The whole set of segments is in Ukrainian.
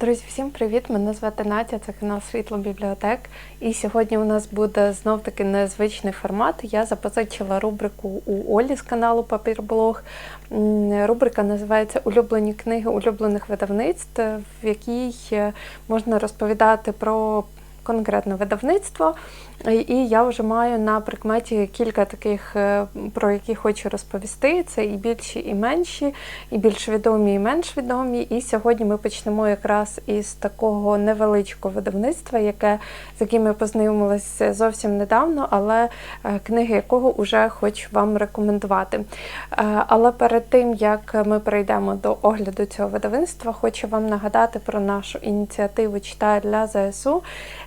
Друзі, всім привіт! Мене звати Натя, це канал Світло Бібліотек. І сьогодні у нас буде знов таки незвичний формат. Я запозичила рубрику у Олі з каналу Папірблог. Рубрика називається Улюблені книги улюблених видавництв, в якій е, можна розповідати про конкретне видавництво. І я вже маю на прикметі кілька таких, е, про які хочу розповісти. Це і більші, і менші, і більш відомі, і менш відомі. І сьогодні ми почнемо якраз із такого невеличкого видавництва, яке з яким ми познайомилися зовсім недавно, але е, книги якого вже хочу вам рекомендувати. Е, Але перед тим як ми перейдемо до огляду цього видавництва, хочу вам нагадати про нашу ініціативу Читаю для ЗСУ.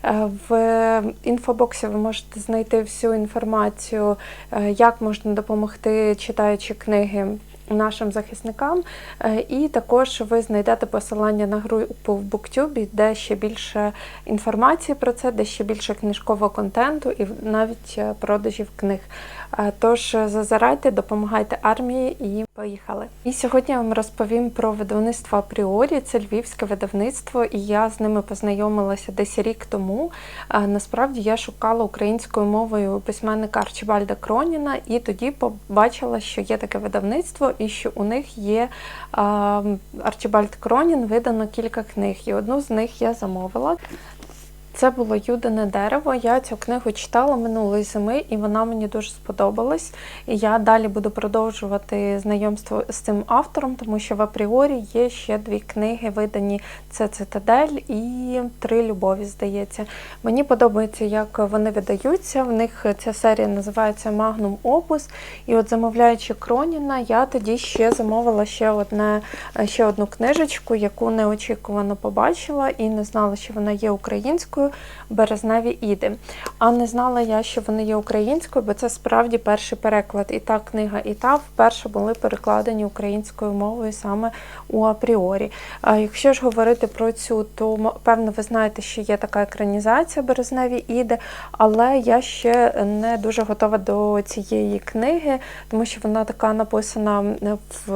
Е, В інфобоксі ви можете знайти всю інформацію, е, як можна допомогти читаючи книги. Нашим захисникам, Е, і також ви знайдете посилання на групу в Буктюбі, де ще більше інформації про це, де ще більше книжкового контенту і навіть е, продажів книг. Е, Тож зазирайте, допомагайте армії і поїхали. І сьогодні я вам розповім про видавництво Апріорі. Це львівське видавництво, і я з ними познайомилася десь рік тому. Насправді я шукала українською мовою письменника Арчибальда Кроніна, і тоді побачила, що є таке видавництво, і що у них є Арчибальд Кронін видано кілька книг. І одну з них я замовила. Це було Юдине дерево. Я цю книгу читала минулої зими, і вона мені дуже сподобалась. І я далі буду продовжувати знайомство з цим автором, тому що в апріорі є ще дві книги, видані це Цитадель і Три любові, здається. Мені подобається, як вони видаються. В них ця серія називається Магнум Опус. І от замовляючи Кроніна, я тоді ще замовила ще одне, ще одну книжечку, яку неочікувано побачила і не знала, що вона є українською. Березневі іди. А не знала я, що вони є українською, бо це справді перший переклад. І та книга, і та вперше були перекладені українською мовою саме у апріорі. А якщо ж говорити про цю, то певно ви знаєте, що є така екранізація Березневі іди, але я ще не дуже готова до цієї книги, тому що вона така написана в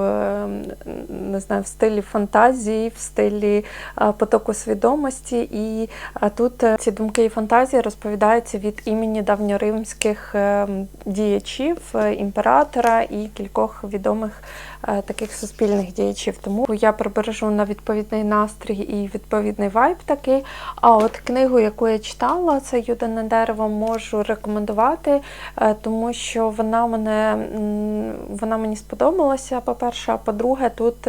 не знаю, в стилі фантазії, в стилі потоку свідомості. І тут ці думки і фантазії розповідаються від імені давньоримських е, діячів, е, імператора і кількох відомих е, таких суспільних діячів. Тому я прибережу на відповідний настрій і відповідний вайб такий. А от книгу, яку я читала, це Юдине дерево, можу рекомендувати, е, тому що вона мене вона мені сподобалася. По-перше, а по-друге, тут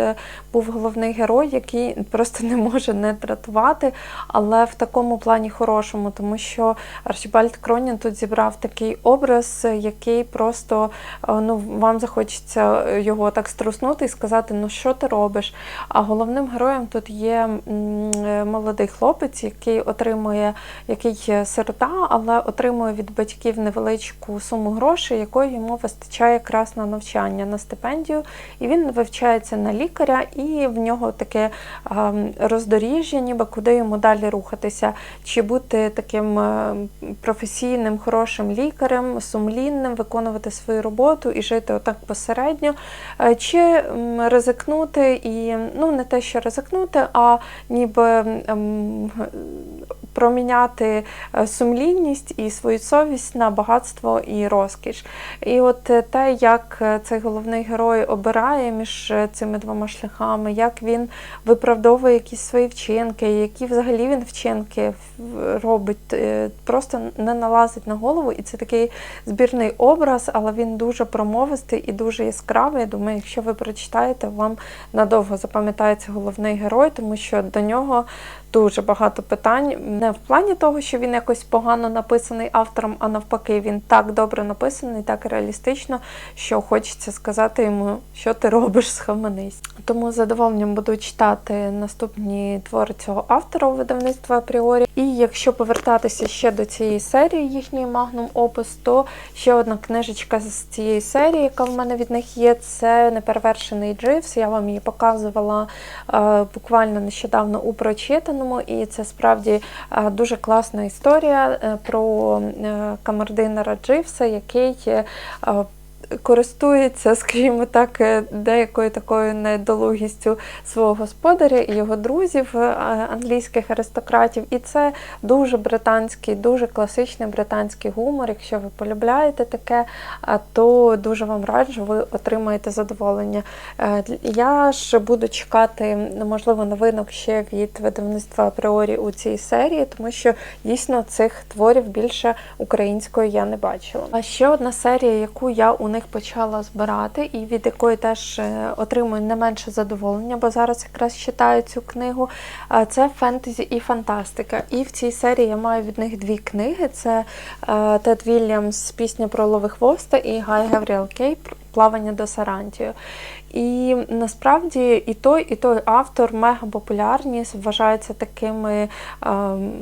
був головний герой, який просто не може не дратувати, але в такому плані хорошому, тому що Арчибальд Кронін тут зібрав такий образ, е, який просто е, ну, вам захочеться його так струснути і сказати, ну що ти робиш? А головним героєм тут є е, молодий хлопець, який отримує, який сирота, але отримує від батьків невеличку суму грошей, якої йому вистачає якраз на навчання, на стипендію. І він вивчається на лікаря, і в нього таке роздоріжжя, ніби куди йому далі рухатися, чи бути таким е, професійним, хорошим лікарем, сумлінним, виконувати свою роботу і жити отак посередньо, е, чи ризикнути і ну не те, що ризикнути, а ніби ем, проміняти е, сумлінність і свою совість на багатство і розкіш. І от е, те, як е, цей головний герой обирає між цими двома шляхами, як він виправдовує якісь свої вчинки, які взагалі він вчинки робить, просто не налазить на голову. І це такий збірний образ, але він дуже промовистий і дуже яскравий. Я думаю, якщо ви прочитаєте, вам надовго запам'ятається головний герой, тому що до нього дуже багато питань. Не в плані того, що він якось погано написаний автором, а навпаки, він так добре написаний, так реалістично, що хочеться сказати йому, що ти робиш, схаменись. Тому з задоволенням буду читати наступні твори цього автора у видавництва апріорі. І якщо повертатися ще до цієї серії їхньої Magnum Opus, то ще одна книжечка з цієї серії, яка в мене від них є, це неперевершений Дживс. Я вам її показувала е, буквально нещодавно у прочитаному, і це справді е, дуже класна історія е, про е, камердинера Дживса, який е, користується, скажімо так, е, деякою такою недолугістю свого господаря і його друзів, е, англійських аристократів. І це дуже британський, дуже класичний британський гумор. Якщо ви полюбляєте таке, то дуже вам раджу, ви отримаєте задоволення. Е, Я ж буду чекати, можливо, новинок ще від видавництва апріорі у цій серії, тому що дійсно цих творів більше української я не бачила. А ще одна серія, яку я у них почала збирати, і від якої теж е, отримую не менше задоволення, бо зараз якраз читаю цю книгу. Це фентезі і фантастика. І в цій серії я маю від них дві книги: це е, Тед Вільямс Пісня про ловихвоста і Гай Гавріел Кей Плавання до Сарантію. І насправді і той, і той автор мега популярні, вважаються такими е,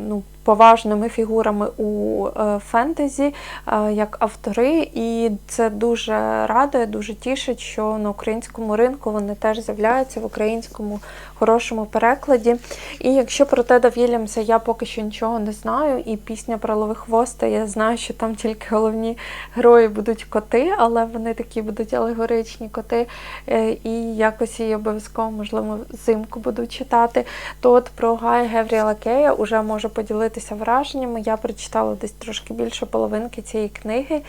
ну, поважними фігурами у е, фентезі е, як автори, і це дуже радує, дуже тішить, що на українському ринку вони теж з'являються в українському хорошому перекладі. І якщо про Теда Вільямса я поки що нічого не знаю, і пісня про ловихвоста, я знаю, що там тільки головні герої будуть коти, але вони такі будуть алегоричні коти, е, і якось її обов'язково, можливо, взимку буду читати. То от про Гая Гевріела Кея вже можу поділитися враженнями. Я прочитала десь трошки більше половинки цієї книги,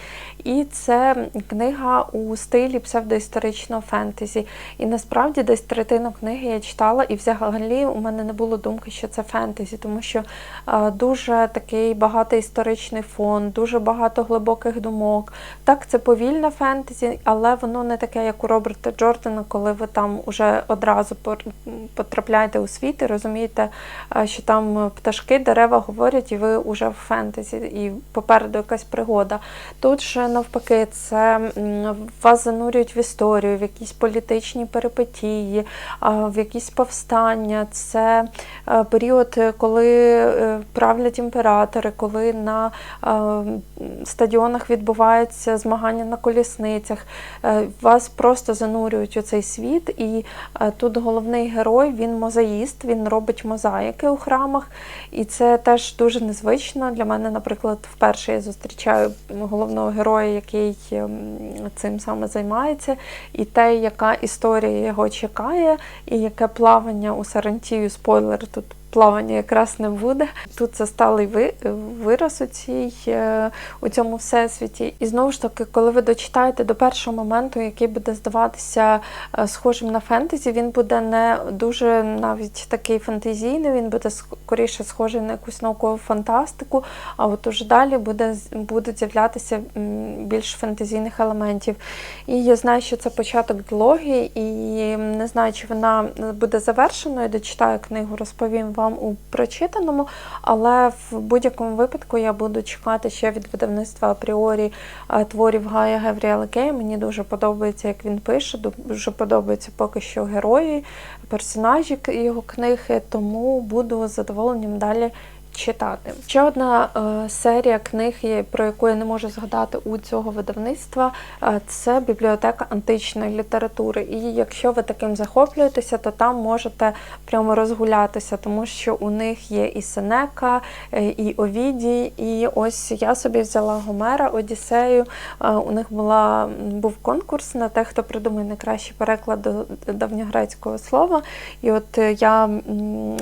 і це книга у стилі псевдоісторичного фентезі. І насправді десь третину книги я читала, і взагалі у мене не було думки, що це фентезі, тому що е, дуже такий багатий історичний фон, дуже багато глибоких думок. Так, це повільне фентезі, але воно не таке, як у Роберта Джордана, коли ви там уже одразу потрапляєте у світ і розумієте, е, що там пташки, дерева говорять, і ви вже в фентезі, і попереду якась пригода. Тут же навпаки, це вас занурюють в історію, в якісь політичні перипетії, в якісь повстання. Це е, період, коли е, правлять імператори, коли на е, стадіонах відбуваються змагання на колісницях. Вас просто занурюють у цей світ, і тут головний герой він мозаїст, він робить мозаїки у храмах, і це теж дуже незвично. Для мене, наприклад, вперше я зустрічаю головного героя, який ем, цим саме займається, і те, яка історія його чекає, і яке плавання у Сарантію, спойлер тут. Плавання якраз не буде. Тут це сталий ви- вираз у, цій, е, у цьому всесвіті. І знову ж таки, коли ви дочитаєте до першого моменту, який буде здаватися е, схожим на фентезі, він буде не дуже навіть такий фантазійний, він буде скоріше схожий на якусь наукову фантастику, а от уже далі буде, будуть з'являтися більш фантазійних елементів. І я знаю, що це початок дилогії, і не знаю, чи вона буде завершеною. Дочитаю книгу, розповім вам у прочитаному, але в будь-якому випадку я буду чекати ще від видавництва апріорі е, творів Гая Гавріела Кея. Мені дуже подобається, як він пише, дуже подобаються поки що герої, персонажі його книги, тому буду задоволенням далі читати. Ще одна е, серія книг, про яку я не можу згадати у цього видавництва, е, це бібліотека античної літератури. І якщо ви таким захоплюєтеся, то там можете прямо розгулятися, тому що у них є і Сенека, е, і Овідій, і ось я собі взяла Гомера, Одіссею. У них була, був конкурс на те, хто придумає найкращий переклад до давньогрецького слова. І от я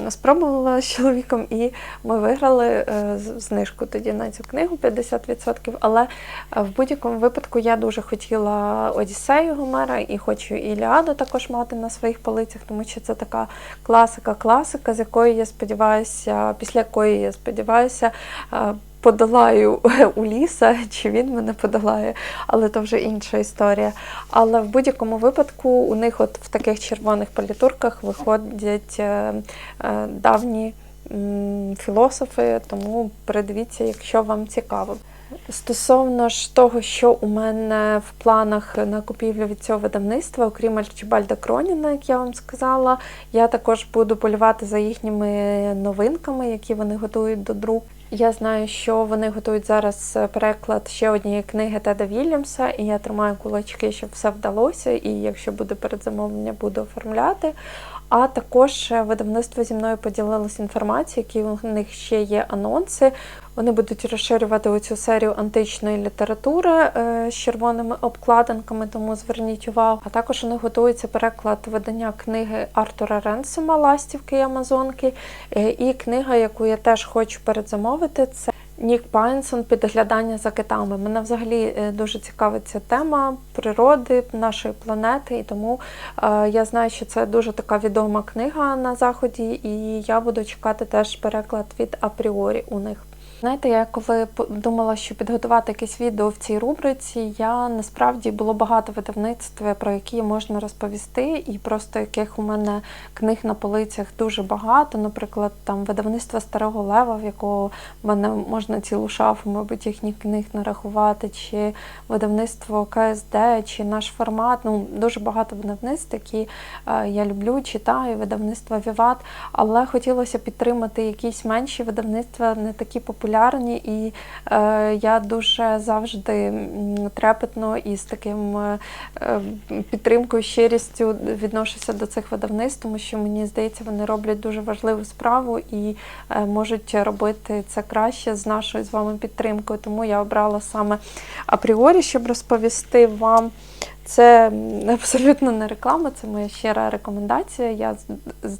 спробувала з чоловіком, і ми виграли е, знижку тоді на цю книгу 50%. Але е, в будь-якому випадку я дуже хотіла Одіссею Гомера і хочу Іліаду також мати на своїх полицях, тому що це така класика-класика, з якої я сподіваюся, після якої я сподіваюся. е, Подолаю Уліса, чи він мене подолає, але то вже інша історія. Але в будь-якому випадку у них от в таких червоних палітурках виходять давні філософи, тому передивіться, якщо вам цікаво. Стосовно ж того, що у мене в планах на купівлю від цього видавництва, окрім Арчибальда Кроніна, як я вам сказала, я також буду полювати за їхніми новинками, які вони готують до друку. Я знаю, що вони готують зараз переклад ще однієї книги Теда Вільямса, і я тримаю кулачки, щоб все вдалося. І якщо буде передзамовлення, буду оформляти. А також е, видавництво зі мною поділилось інформацією, які у них ще є анонси. Вони будуть розширювати оцю серію античної літератури е, з червоними обкладинками, тому зверніть увагу. А також у них готується переклад видання книги Артура Ренсома Ластівки і Амазонки. Е, І книга, яку я теж хочу передзамовити, це Нік Пайнсон Підглядання за китами. Мене взагалі е, дуже цікавить ця тема природи нашої планети, і тому е, я знаю, що це дуже така відома книга на заході, і я буду чекати теж переклад від апріорі у них. Знаєте, я коли думала, що підготувати якесь відео в цій рубриці, я насправді було багато видавництв, про які можна розповісти, і просто яких у мене книг на полицях дуже багато. Наприклад, там видавництво Старого Лева, в якого в мене можна цілу шафу, мабуть, їхніх книг нарахувати, чи видавництво КСД, чи наш формат. Ну дуже багато видавництв, які е, я люблю, читаю, видавництво Віват. Але хотілося підтримати якісь менші видавництва, не такі популярні, і е, я дуже завжди трепетно і з таким е, е, підтримкою, щирістю відношуся до цих видавництв, тому що мені здається, вони роблять дуже важливу справу і е, можуть робити це краще з нашою з вами підтримкою. Тому я обрала саме апріорі, щоб розповісти вам. Це абсолютно не реклама, це моя щира рекомендація. Я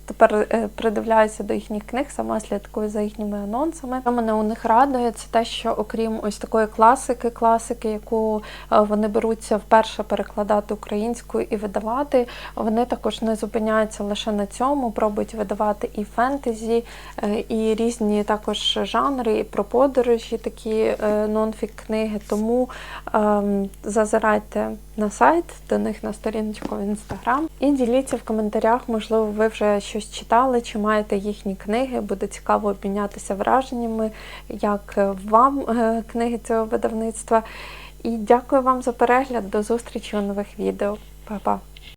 тепер е, придивляюся до їхніх книг, сама слідкую за їхніми анонсами. Що мене у них радує, це те, що окрім ось такої класики, класики, яку е, вони беруться вперше перекладати українською і видавати, вони також не зупиняються лише на цьому, пробують видавати і фентезі, е, і різні також жанри, і про подорожі, такі нонфік книги. Тому ем, зазирайте на сайт, до них на сторіночку в інстаграм і діліться в коментарях, можливо, ви вже щось читали чи маєте їхні книги. Буде цікаво обмінятися враженнями, як е, вам е, книги цього видавництва. І дякую вам за перегляд. До зустрічі у нових відео. Па-па!